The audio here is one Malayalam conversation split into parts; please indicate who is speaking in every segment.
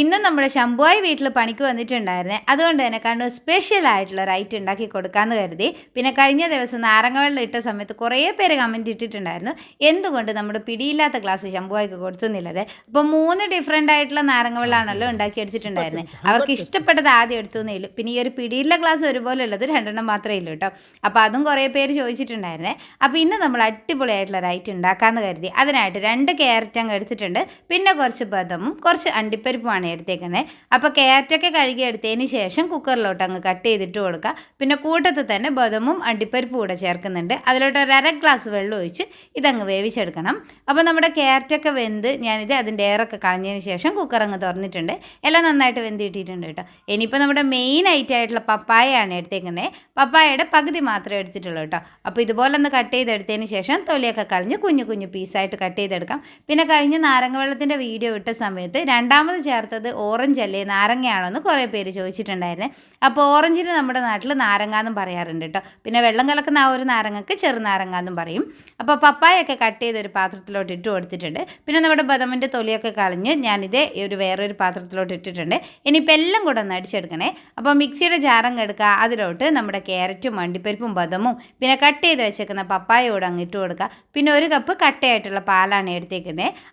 Speaker 1: ഇന്ന് നമ്മുടെ ശംഭുവായി വീട്ടിൽ പണിക്ക് വന്നിട്ടുണ്ടായിരുന്നെ. അതുകൊണ്ട് തന്നെ കണ്ണൂർ സ്പെഷ്യൽ ആയിട്ടുള്ള റൈറ്റ് ഉണ്ടാക്കി കൊടുക്കാമെന്ന് കരുതി. പിന്നെ കഴിഞ്ഞ ദിവസം നാരങ്ങവെള്ളം ഇട്ട സമയത്ത് കുറേ പേര് കമന്റ് ഇട്ടിട്ടുണ്ടായിരുന്നു. എന്തുകൊണ്ട് നമ്മുടെ പിടിയില്ലാത്ത ഗ്ലാസ് ശംഭുവായിക്ക് കൊടുത്തുന്നില്ലത് അപ്പോൾ മൂന്ന് ഡിഫറെന്റ് ആയിട്ടുള്ള നാരങ്ങവെള്ളാണല്ലോ ഉണ്ടാക്കി അടിച്ചിട്ടുണ്ടായിരുന്നത് അവർക്ക് ഇഷ്ടപ്പെട്ടത് ആദ്യം എടുത്തു ഉള്ളൂ. പിന്നെ ഈ ഒരു പിടിയില്ല ഗ്ലാസ് ഒരുപോലെ ഉള്ളത് രണ്ടെണ്ണം മാത്രമേ ഉള്ളൂ കേട്ടോ. അപ്പോൾ അതും കുറേ പേര് ചോദിച്ചിട്ടുണ്ടായിരുന്നേ. അപ്പോൾ ഇന്ന് നമ്മൾ അടിപൊളിയായിട്ടുള്ള റൈറ്റ് ഉണ്ടാക്കാമെന്ന് കരുതി. അതിനായിട്ട് രണ്ട് ക്യാരറ്റ് അങ്ങ് എടുത്തിട്ടുണ്ട്. പിന്നെ കുറച്ച് ബദമും കുറച്ച് അണ്ടിപ്പരിപ്പുമാണ് എടുത്തേക്കുന്നത്. അപ്പോൾ ക്യാരറ്റൊക്കെ കഴുകി എടുത്തതിന് ശേഷം കുക്കറിലോട്ട് അങ്ങ് കട്ട് ചെയ്തിട്ട് കൊടുക്കുക. പിന്നെ കൂട്ടത്തിൽ തന്നെ ബദമും അണ്ടിപ്പരിപ്പും കൂടെ ചേർക്കുന്നുണ്ട്. അതിലോട്ട് ഒരു അര ഗ്ലാസ് വെള്ളം ഒഴിച്ച് ഇതങ്ങ് വേവിച്ചെടുക്കണം. അപ്പോൾ നമ്മുടെ ക്യാരറ്റൊക്കെ വെന്ത് ഞാനിത് അതിന്റെ എയറൊക്കെ കളഞ്ഞതിന് ശേഷം കുക്കർ അങ്ങ് തുറന്നിട്ടുണ്ട്. എല്ലാം നന്നായിട്ട് വെന്ത് കിട്ടിയിട്ടുണ്ട് കേട്ടോ. ഇനിയിപ്പോൾ നമ്മുടെ മെയിൻ ഐറ്റം ആയിട്ടുള്ള പപ്പായയാണ് എടുത്തേക്കുന്നത്. പപ്പായയുടെ പകുതി മാത്രമേ എടുത്തിട്ടുള്ളൂ കേട്ടോ. അപ്പോൾ ഇതുപോലെ ഒന്ന് കട്ട് ചെയ്തെടുത്തതിന് ശേഷം തൊലിയൊക്കെ കളഞ്ഞ് കുഞ്ഞു കുഞ്ഞു പീസായിട്ട് കട്ട് ചെയ്തെടുക്കാം. പിന്നെ കഴിഞ്ഞ നാരങ്ങ വെള്ളത്തിന്റെ വീഡിയോ ഇട്ട സമയത്ത് രണ്ടാമത് ചേർത്തത് ഓറഞ്ച് അല്ലേ? നാരങ്ങയാണോ എന്ന് കുറേ പേര് ചോദിച്ചിട്ടുണ്ടായിരുന്നു. അപ്പോൾ ഓറഞ്ചിന് നമ്മുടെ നാട്ടിൽ നാരങ്ങ എന്നും പറയാറുണ്ട് കേട്ടോ പിന്നെ വെള്ളം കലക്കുന്ന ആ ഒരു നാരങ്ങക്ക് ചെറുനാരങ്ങ എന്നും പറയും. അപ്പോൾ പപ്പായൊക്കെ കട്ട് ചെയ്തൊരു പാത്രത്തിലോട്ട് ഇട്ട് കൊടുത്തിട്ടുണ്ട്. പിന്നെ നമ്മുടെ ബദമിന്റെ തൊലിയൊക്കെ കളഞ്ഞ് ഞാനിത് ഒരു വേറൊരു പാത്രത്തിലോട്ട് ഇട്ടിട്ടുണ്ട്. ഇനിയിപ്പോൾ എല്ലാം കൂടെ ഒന്ന് അടിച്ചെടുക്കണേ. അപ്പോൾ മിക്സിയുടെ ജാറങ്ങ് എടുക്കുക. അതിലോട്ട് നമ്മുടെ ക്യാരറ്റും മണ്ടിപ്പരിപ്പും ബദമും പിന്നെ കട്ട് ചെയ്ത് വെച്ചേക്കുന്ന പപ്പായോട് അങ്ങ് ഇട്ട് കൊടുക്കുക. പിന്നെ ഒരു കപ്പ് കട്ടയായിട്ടുള്ള പാലാണ് എടുത്തേക്കുന്നത്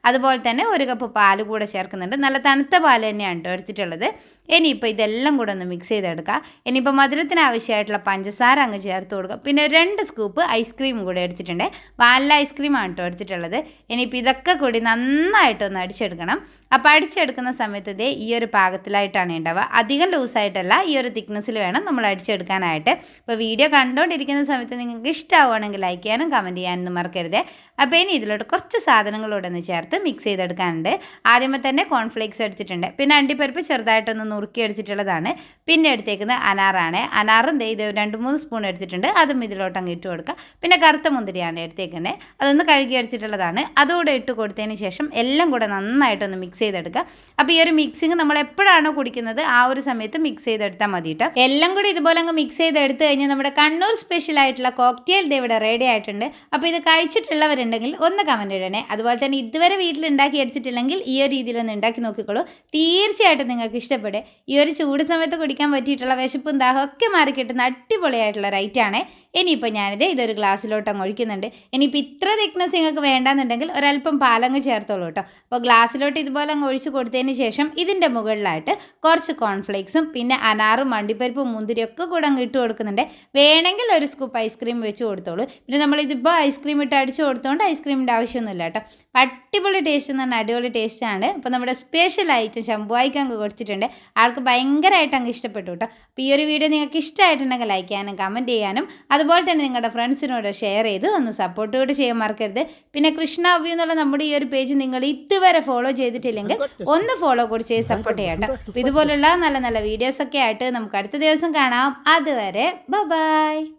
Speaker 1: അതുപോലെ തന്നെ ഒരു കപ്പ് പാൽ കൂടെ ചേർക്കുന്നുണ്ട്. നല്ല തണുത്ത പാൽ തന്നെയാണ് കേട്ടോ എടുത്തിട്ടുള്ളത്. ഇനിയിപ്പോൾ ഇതെല്ലാം കൂടെ ഒന്ന് മിക്സ് ചെയ്തെടുക്കുക ഇനിയിപ്പോൾ മധുരത്തിന് ആവശ്യമായിട്ടുള്ള പഞ്ചസാര അങ്ങ് ചേർത്ത് കൊടുക്കുക പിന്നെ രണ്ട് സ്കൂപ്പ് ഐസ്ക്രീം കൂടെ എടുത്തിട്ടുണ്ട്. വാനില ഐസ്ക്രീമാണ് കേട്ടോ എടുത്തിട്ടുള്ളത്. ഇനിയിപ്പോൾ ഇതൊക്കെ കൂടി നന്നായിട്ടൊന്ന് അടിച്ചെടുക്കണം. അപ്പോൾ അടിച്ചെടുക്കുന്ന സമയത്ത് ഇതേ ഈ ഒരു പാകത്തിലായിട്ടാണ് ഉണ്ടാവുക. അധികം ലൂസായിട്ടല്ല ഈ ഒരു തിക്നെസ്സിൽ വേണം നമ്മൾ അടിച്ചെടുക്കാനായിട്ട്. അപ്പോൾ വീഡിയോ കണ്ടുകൊണ്ടിരിക്കുന്ന സമയത്ത് നിങ്ങൾക്ക് ഇഷ്ടമാവുകയാണെങ്കിൽ ലൈക്ക് ചെയ്യാനും കമന്റ് ചെയ്യാനൊന്നും മറക്കരുത്. അപ്പോൾ ഇനി ഇതിലോട്ട് കുറച്ച് സാധനങ്ങളോടൊന്ന് ചേർത്ത് മിക്സ് ചെയ്തെടുക്കാനുണ്ട്. ആദ്യമേ തന്നെ കോൺഫ്ലേക്സ് എടുത്തിട്ടുണ്ട് പിന്നെ അണ്ടിപ്പരിപ്പ് ചെറുതായിട്ടൊന്ന് നുറുക്കി അടിച്ചിട്ടുള്ളതാണ് പിന്നെ എടുത്തേക്കുന്നത് അനാറാണ്. അനാറും ഇത് രണ്ട് മൂന്ന് സ്പൂൺ എടുത്തിട്ടുണ്ട്. അതും ഇതിലോട്ട് അങ്ങ് ഇട്ട് കൊടുക്കുക. പിന്നെ കറുത്ത മുന്തിരിയാണ് എടുത്തേക്കുന്നത്. അതൊന്ന് കഴുകി അടിച്ചിട്ടുള്ളതാണ് അതുകൂടെ ഇട്ട് കൊടുത്തതിന് ശേഷം എല്ലാം കൂടെ നന്നായിട്ടൊന്ന് മിക്സ് ചെയ്തെടുക്കുക. അപ്പോൾ ഈ ഒരു മിക്സിങ് നമ്മൾ എപ്പോഴാണോ കുടിക്കുന്നത് ആ ഒരു സമയത്ത് മിക്സ് ചെയ്തെടുത്താൽ മതി കേട്ടോ. എല്ലാം കൂടി ഇതുപോലെ അങ്ങ് മിക്സ് ചെയ്തെടുത്ത് കഴിഞ്ഞാൽ നമ്മുടെ കണ്ണൂർ സ്പെഷ്യൽ ആയിട്ടുള്ള കോക്ടെയിൽ ദേവിടെ റെഡി ആയിട്ടുണ്ട്. അപ്പോൾ ഇത് കഴിച്ചിട്ടുള്ളവരുണ്ടെങ്കിൽ ഒന്ന് കമന്റ് ഇടണേ. അതുപോലെ തന്നെ ഇതുവരെ വീട്ടിൽ ഉണ്ടാക്കി എടുത്തിട്ടില്ലെങ്കിൽ ഈ ഒരു രീതിയിലൊന്ന് ഉണ്ടാക്കി നോക്കിക്കോളൂ. തീർച്ചയായിട്ടും നിങ്ങൾക്ക് ഇഷ്ടപ്പെടും. ഈ ഒരു ചൂട് സമയത്ത് കുടിക്കാൻ പറ്റിയിട്ടുള്ള വിശപ്പും ദാഹം ഒക്കെ മാറി കിട്ടുന്ന അടിപൊളിയായിട്ടുള്ള റൈറ്റാണ് ഇനിയിപ്പോൾ ഞാനിത് ഇതൊരു ഗ്ലാസ്സിലോട്ട് അങ്ങ് ഒഴിക്കുന്നുണ്ട്. ഇനിയിപ്പോൾ ഇത്ര തിക്നെസ് നിങ്ങൾക്ക് വേണ്ടാന്നുണ്ടെങ്കിൽ ഒരല്പം പാലങ്ങ് ചേർത്തോളൂ കേട്ടോ. അപ്പോൾ ഗ്ലാസ്സിലോട്ട് ഇതുപോലെ അങ്ങ് ഒഴിച്ച് കൊടുത്തതിന് ശേഷം ഇതിന്റെ മുകളിലായിട്ട് കുറച്ച് കോൺഫ്ലേക്സും പിന്നെ അനാറും അണ്ടിപ്പരിപ്പും മുന്തിരിയൊക്കെ കൂടെ അങ്ങ് ഇട്ട് കൊടുക്കുന്നുണ്ട്. വേണമെങ്കിൽ ഒരു സ്കൂപ്പ് ഐസ്ക്രീം വെച്ച് കൊടുത്തോളൂ. പിന്നെ നമ്മളിതിപ്പോൾ ഐസ്ക്രീം ഇട്ട് അടിച്ച് കൊടുത്തോണ്ട് ഐസ്ക്രീമിന്റെ ആവശ്യമൊന്നുമില്ല കേട്ടോ. അടിപൊളി ടേസ്റ്റ് എന്ന് പറഞ്ഞാൽ അടിപൊളി ടേസ്റ്റാണ് അപ്പോൾ നമ്മുടെ സ്പെഷ്യൽ ഐറ്റം ശംഭുവായിക്ക് അങ്ങ് കൊടുത്തിട്ടുണ്ട്. ആൾക്ക് ഭയങ്കരമായിട്ട് അങ്ങ് ഇഷ്ടപ്പെട്ടു കേട്ടോ. അപ്പോൾ ഈ ഒരു വീഡിയോ നിങ്ങൾക്ക് ഇഷ്ടമായിട്ടുണ്ടെങ്കിൽ ലൈക്ക് ചെയ്യാനും കമന്റ് ചെയ്യാനും അതുപോലെ തന്നെ നിങ്ങളുടെ ഫ്രണ്ട്സിനോട് ഷെയർ ചെയ്ത് ഒന്ന് സപ്പോർട്ട് കൂടി ചെയ്യാൻ മറക്കരുത്. പിന്നെ കൃഷ്ണ വ്യൂ എന്നുള്ള നമ്മുടെ ഈ ഒരു പേജ് നിങ്ങൾ ഇതുവരെ ഫോളോ ചെയ്തിട്ടില്ലെങ്കിൽ ഒന്ന് ഫോളോ കൂടി ചെയ്ത് സപ്പോർട്ട് ചെയ്യാം കേട്ടോ. അപ്പോൾ ഇതുപോലുള്ള നല്ല നല്ല വീഡിയോസൊക്കെ ആയിട്ട് നമുക്ക് അടുത്ത ദിവസം കാണാം. അതുവരെ ബൈ